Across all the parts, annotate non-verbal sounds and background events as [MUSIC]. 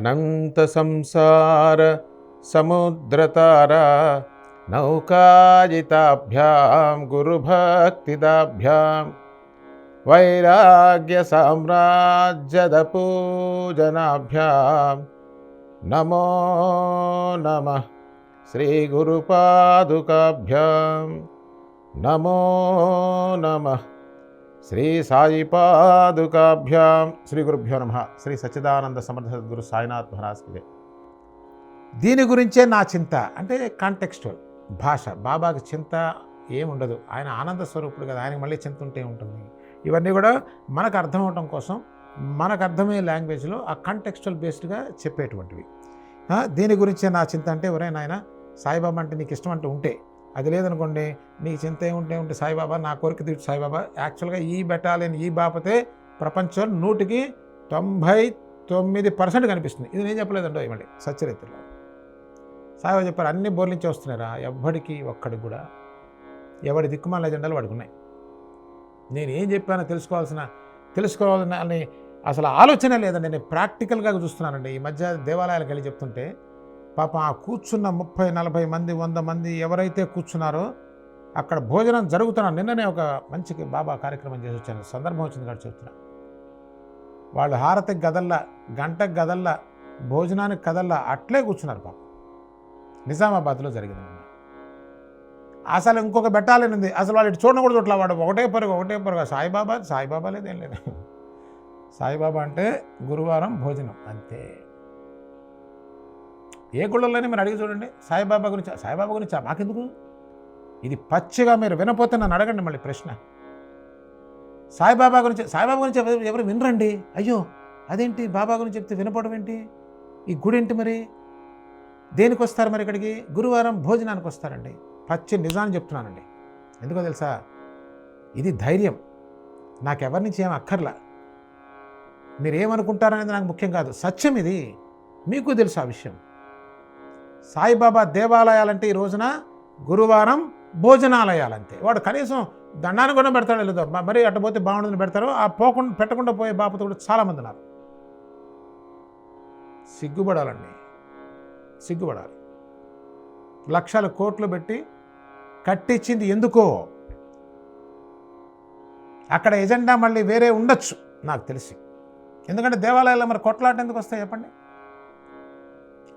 अनन्तसंसारसमुद्रतारा अनन्तसंसारसमुद्रतारानौकाजिताभ्यां गुरुभक्तिदाभ्यां वैराग्यसाम्राज्यदपूजनाभ्यां। नमो नमः श्रीगुरुपादुकाभ्यां। नमो नमः శ్రీ శ్రీ సాయి పాదుకాభ్యాం శ్రీ గురుభ్యో నమ. శ్రీ సచ్చిదానంద సమర్థ సద్గురు సాయినాథ్ మహారాజ్కి దీని గురించే నా చింత. అంటే కాంటెక్స్టువల్ భాష. బాబాకి చింత ఏముండదు. ఆయన ఆనంద స్వరూపుడు కదా. ఆయనకి మళ్ళీ చింత ఉంటే ఉంటుంది ఇవన్నీ కూడా మనకు అర్థం అవటం కోసం మనకు అర్థమయ్యే లాంగ్వేజ్లో ఆ కాంటెక్స్టువల్ బేస్డ్గా చెప్పేటువంటివి. దీని గురించే నా చింత అంటే ఎవరైనా ఆయన సాయిబాబా అంటే నీకు ఇష్టం అంటే ఉంటే అది లేదనుకోండి నీకు చింత ఏముంటే ఉంటే సాయిబాబా నా కోరిక తీర్చు సాయిబాబా. యాక్చువల్గా ఈ బెటాలియన్ ఈ బాపతే ప్రపంచం నూటికి తొంభై తొమ్మిది పర్సెంట్ కనిపిస్తుంది. ఇది నేను చెప్పలేదండో ఇవ్వండి సత్యరీతిలో సాయిబాబా చెప్పారు అన్ని బోర్లించి వస్తున్నారా ఎవ్వడికి ఒక్కడికి కూడా ఎవడి దిక్కుమాల ఎజెండాలు వాడికి ఉన్నాయి. నేను ఏం చెప్పానో తెలుసుకోవాల్సిన తెలుసుకోవాలని అని అసలు ఆలోచన లేదండి. నేను ప్రాక్టికల్గా చూస్తున్నానండి. ఈ మధ్య దేవాలయాలకు వెళ్ళి చెప్తుంటే పాప ఆ కూర్చున్న ముప్పై నలభై మంది వంద మంది ఎవరైతే కూర్చున్నారో అక్కడ భోజనం జరుగుతున్నా నిన్ననే ఒక మంచి బాబా కార్యక్రమం చేసి వచ్చాను సందర్భం వచ్చింది కాబట్టి చెప్తున్నా. వాళ్ళు హారతికి గదల్లా గంటకు గదల్లా భోజనానికి కదల్లా అట్లే కూర్చున్నారు పాప. నిజామాబాద్లో జరిగింది. అసలు ఇంకొక బెట్టాలేనింది అసలు వాళ్ళు ఇటు అట్లా వాడు. ఒకటే పరుగు ఒకటే పరుగు. సాయిబాబా సాయిబాబా లేదేం లేదు. సాయిబాబా అంటే గురువారం భోజనం అంతే. ఏ గుళ్ళలోనే మీరు అడిగి చూడండి. సాయిబాబా గురించి సాయిబాబా గురించి మాకెందుకు? ఇది పచ్చిగా మీరు వినపోతే నన్ను అడగండి మళ్ళీ ప్రశ్న. సాయిబాబా గురించి సాయిబాబా గురించి ఎవరు ఎవరు వినరండి? అయ్యో అదేంటి? బాబా గురించి చెప్తే వినపడం ఏంటి? ఈ గుడి ఏంటి మరి? దేనికి వస్తారు మరి ఇక్కడికి? గురువారం భోజనానికి వస్తారండి. పచ్చి నిజాన్ని చెప్తున్నానండి. ఎందుకో తెలుసా? ఇది ధైర్యం. నాకెవరి నుంచి ఏం అక్కర్లా? మీరు ఏమనుకుంటారనేది నాకు ముఖ్యం కాదు. సత్యం ఇది. మీకు తెలుసు ఆ విషయం. సాయిబాబా దేవాలయాలంటే ఈ రోజున గురువారం భోజనాలయాలంతే. వాడు కనీసం దండాన్ని కూడా పెడతాడు లేదో మరి అటు పోతే బాగుండదని పెడతారు ఆ పోకుండా పెట్టకుండా పోయే బాపత కూడా చాలామంది ఉన్నారు సిగ్గుపడాలండి. సిగ్గుపడాలి. లక్షల కోట్లు పెట్టి కట్టించింది ఎందుకో? అక్కడ ఎజెండా మళ్ళీ వేరే ఉండొచ్చు నాకు తెలిసి. ఎందుకంటే దేవాలయాల్లో మరి కొట్లాట ఎందుకు వస్తాయి చెప్పండి?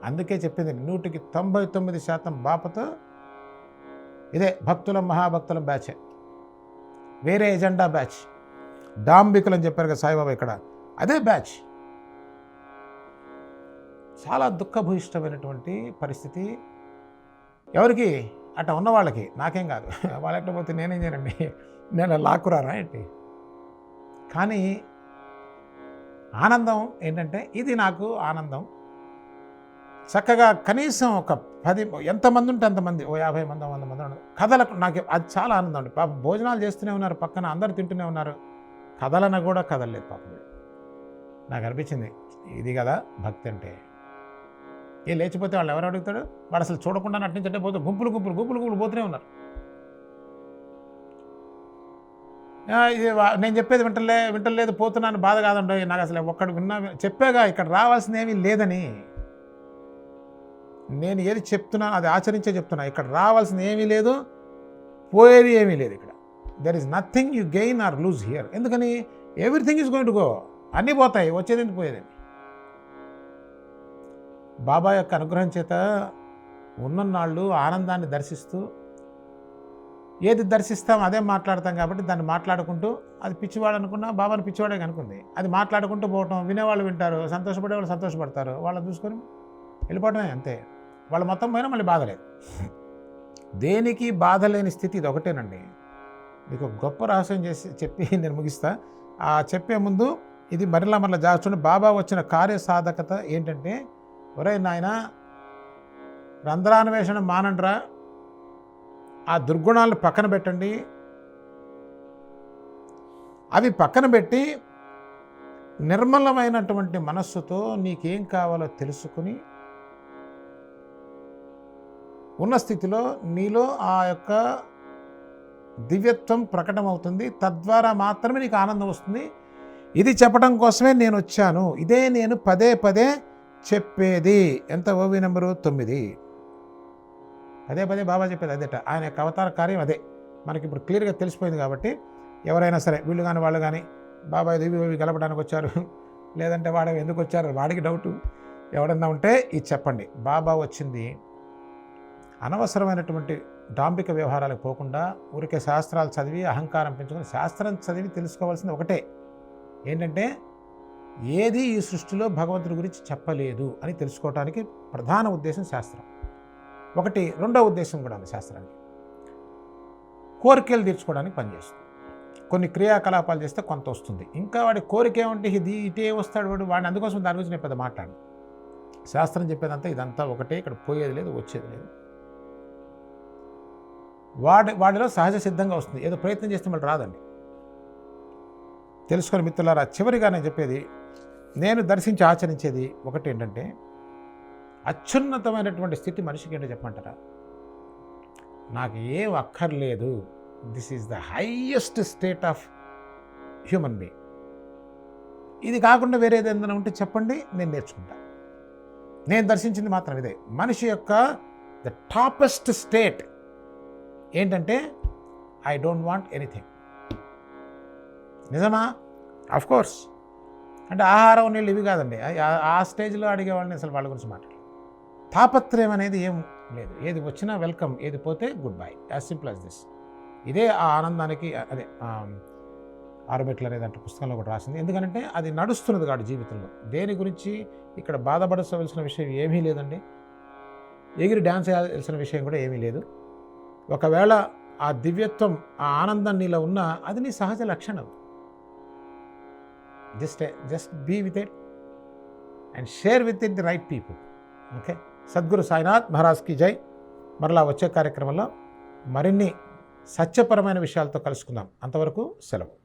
అందుకే చెప్పింది నూటికి తొంభై తొమ్మిది శాతం బాపతో ఇదే భక్తుల మహాభక్తుల బ్యాచే. వేరే ఎజెండా బ్యాచ్. డాంబికులు అని చెప్పారు కదా సాయిబాబా ఇక్కడ. అదే బ్యాచ్. చాలా దుఃఖభూయిష్టమైనటువంటి పరిస్థితి. ఎవరికి? అట్ట ఉన్న వాళ్ళకి. నాకేం కాదు. [LAUGHS] వాళ్ళ పోతే నేనేం చేయనండి. నేను లాక్కురారా ఏంటి? కానీ ఆనందం ఏంటంటే ఇది నాకు ఆనందం. చక్కగా కనీసం ఒక పది ఎంతమంది ఉంటే అంతమంది ఓ యాభై మంది వంద మంది ఉండదు. కథలకు నాకు అది చాలా ఆనందం అండి. పాపం భోజనాలు చేస్తూనే ఉన్నారు పక్కన అందరు తింటూనే ఉన్నారు. కథలన కూడా కదలలేదు పాపం. నాకు అనిపించింది ఇది కదా భక్తి అంటే. ఏ లేచిపోతే వాళ్ళు ఎవరు అడుగుతాడు వాడు అసలు చూడకుండా నటించంటే పోతే గుంపులు గుంపులు గుంపులు గుంపులు పోతూనే ఉన్నారు. ఇది నేను చెప్పేది వింటలే వింటలేదు పోతున్నాను బాధ కాదండి నాకు అసలు ఒక్కడు విన్నా చెప్పాగా ఇక్కడ రావాల్సింది ఏమీ లేదని. నేను ఏది చెప్తున్నా అది ఆచరించే చెప్తున్నా. ఇక్కడ రావాల్సింది ఏమీ లేదు పోయేది ఏమీ లేదు ఇక్కడ. There is nothing you gain or lose here ఎందుకని? Everything is going to go అన్నీ పోతాయి వచ్చేది పోయేదేంటి బాబా యొక్క అనుగ్రహం చేత ఉన్ననాళ్ళు ఆనందాన్ని దర్శిస్తూ ఏది దర్శిస్తాం అదే మాట్లాడతాం కాబట్టి దాన్ని మాట్లాడుకుంటూ అది పిచ్చివాడు అనుకున్నా బాబాని పిచ్చివాడే అనుకుంది. అది మాట్లాడుకుంటూ పోవటం వినేవాళ్ళు వింటారు సంతోషపడే వాళ్ళు సంతోషపడతారు వాళ్ళని చూసుకొని వెళ్ళిపోవటమే అంతే. వాళ్ళు మొత్తం పోయినా మళ్ళీ బాధలేదు దేనికి బాధ లేని స్థితి ఇది ఒకటేనండి. మీకు గొప్ప రహస్యం చేసి చెప్పి నేను ముగిస్తా. ఆ చెప్పే ముందు ఇది మరలా మరలా జాగ్రత్త బాబా వచ్చిన కార్యసాధకత ఏంటంటే ఒరే నాయన రంధ్రాన్వేషణ మానండ్రా. ఆ దుర్గుణాలను పక్కన పెట్టండి. అవి పక్కన పెట్టి నిర్మలమైనటువంటి మనస్సుతో నీకేం కావాలో తెలుసుకుని ఉన్న స్థితిలో నీలో ఆ యొక్క దివ్యత్వం ప్రకటమవుతుంది. తద్వారా మాత్రమే నీకు ఆనందం వస్తుంది. ఇది చెప్పడం కోసమే నేను వచ్చాను. ఇదే నేను పదే పదే చెప్పేది. ఎంత? ఓవి నెంబరు తొమ్మిది. పదే పదే బాబా చెప్పేది అదేట. ఆయన యొక్క అవతార కార్యం అదే. మనకి ఇప్పుడు క్లియర్గా తెలిసిపోయింది కాబట్టి ఎవరైనా సరే వీళ్ళు కానీ వాళ్ళు కానీ బాబా దేవి ఓవి ఇవి వచ్చారు. లేదంటే వాడు ఎందుకు వచ్చారు? వాడికి డౌటు. ఎవడన్నా ఉంటే ఇది చెప్పండి. బాబా వచ్చింది. అనవసరమైనటువంటి డాంబిక వ్యవహారాలకు పోకుండా ఊరికే శాస్త్రాలు చదివి అహంకారం పెంచుకొని శాస్త్రం చదివి తెలుసుకోవాల్సింది ఒకటే. ఏంటంటే ఏది ఈ సృష్టిలో భగవంతుడి గురించి చెప్పలేదు అని తెలుసుకోవటానికి ప్రధాన ఉద్దేశం శాస్త్రం. ఒకటి రెండో ఉద్దేశం కూడా ఉంది శాస్త్రానికి. కోరికలు తీర్చుకోవడానికి పనిచేస్తుంది కొన్ని క్రియాకలాపాలు చేస్తే కొంత వస్తుంది. ఇంకా వాడి కోరిక ఏమంటే ఇది ఇటే వస్తాడు వాడు. వాడిని అందుకోసం దాని గురించి నేను పెద్ద మాట్లాడు శాస్త్రం చెప్పేదంతా ఇదంతా ఒకటే. ఇక్కడ పోయేది లేదు వచ్చేది లేదు. వాడి వాడిలో సహజ సిద్ధంగా వస్తుంది. ఏదో ప్రయత్నం చేస్తే మళ్ళీ రాదండి. తెలుసుకొని మిత్రులారా చివరిగా నేను చెప్పేది నేను దర్శించి ఆచరించేది ఒకటి ఏంటంటే అత్యున్నతమైనటువంటి స్థితి మనిషికి ఏంటో చెప్పమంటారా? నాకు ఏం అక్కర్లేదు. This is the highest state of human being ఇది కాకుండా వేరే ఏదైనా ఉంటే చెప్పండి నేను నేర్చుకుంటా. నేను దర్శించింది మాత్రం ఇదే. మనిషి యొక్క ద టాపెస్ట్ స్టేట్ ఏంటంటే ఐ డోంట్ వాంట్ ఎనీథింగ్ నిజమా? అఫ్ కోర్స్ అంటే ఆహారం నీళ్ళు ఇవి కాదండి. ఆ- స్టేజ్లో స్టేజ్లో అడిగేవాళ్ళని అసలు వాళ్ళ గురించి మాట్లాడాలి తాపత్రయం అనేది ఏం లేదు. ఏది వచ్చినా వెల్కమ్ ఏది పోతే good bye. As simple as this. ఇదే ఆ ఆనందానికి అదే ఆరుబెట్లు అనేది అంటే పుస్తకంలో కూడా రాసింది. ఎందుకంటే అది నడుస్తున్నది కాదు జీవితంలో. దేని గురించి ఇక్కడ బాధపడవలసిన విషయం ఏమీ లేదండి. ఎగిరి డ్యాన్స్ చేయాల్సిన విషయం కూడా ఏమీ లేదు. ఒకవేళ ఆ దివ్యత్వం ఆ ఆనందం నీలో ఉన్నా అది నీ సహజ లక్షణం. Just just be with it and share with it the right people okay Sadguru Sainath మహారాజ్కి జై మరలా వచ్చే కార్యక్రమంలో మరిన్ని సత్యపరమైన విషయాలతో కలుసుకుందాం. అంతవరకు సెలవు.